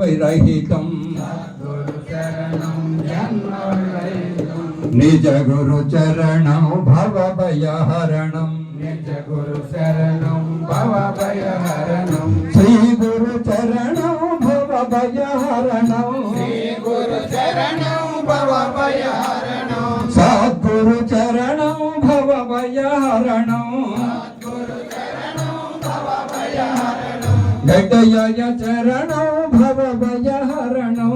విరహితం గురు శరణం జన్మరహితం నిజ గురు చరణం భవ భయహరణం నిజ గురు శరణం భవ భయహరణం శ్రీ గురు చరణం భవ భయహరణం శ్రీ గురు శరణం భవ భయహరణం సద్గురు చరణం భవ భయహరణం గడ్డయ చరణం భవ భయహరణం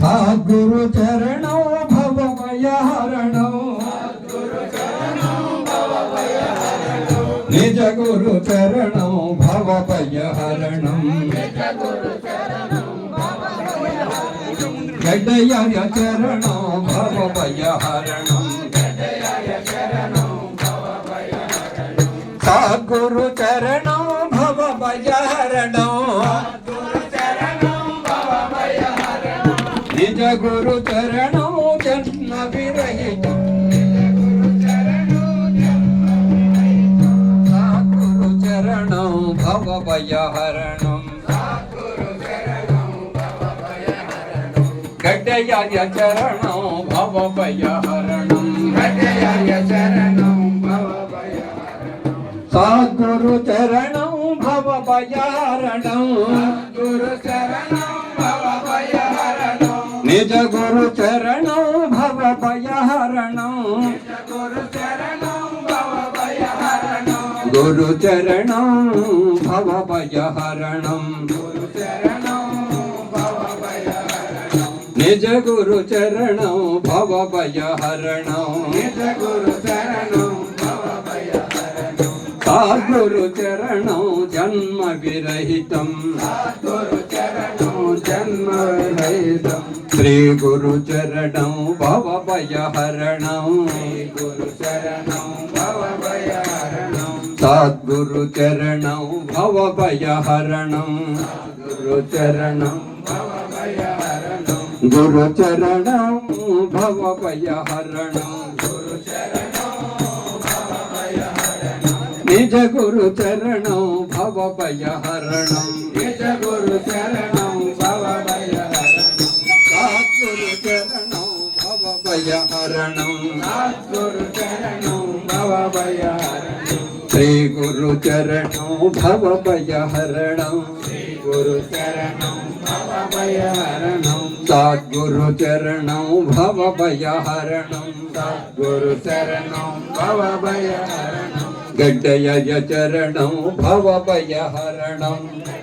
సద్గురు చరణం భవ భయహరణం నిజ గురు చరణం భవ భయహరణం గడ్డయ చరణం భవ భయహరణం సద్గురు చరణం భవ భయహరణం నిజ గురు చరణం జన్మ విరహితం సద్గురు చరణం భవ భయహరణం గడ్డయాయ చరణం భవ భయహరణం గజయాయ శరణం భవ सागुरु चरण भव बजारण गुरु चरण निज गुरु चरण भव बजारण गुरु चरण भव गुरु चरण भव भयारण। निज गुरु चरण भव भयारण। निज गुरु चरण భయహరణం సద్గురు చరణం జన్మ విరహితం. గురు చరణం జన్మ విరహితం శ్రీ గురు చరణం భవ భయ హరణం గురు చరణం భవ భయహరణం. సద్గురు చరణం భవ భయ హరణం గురు చరణం భవ భయహరణం. గురు చరణం భవ భయ హరణం గురు చరణం నిజ గురు చరణం భవ భయహరణం నిజ గురు చరణం భవ భయహరణం సద్గురు చరణం భవ భయహరణం గురు చరణం భవ భయహరణం శ్రీ గురు చరణం భవ భయహరణం శ్రీ గురు చరణం భవ భయహరణం సద్గురు చరణం భవ భయహరణం గురు చరణం భవ భయహరణం గడ్డయ చరణం భవ భయహరణం.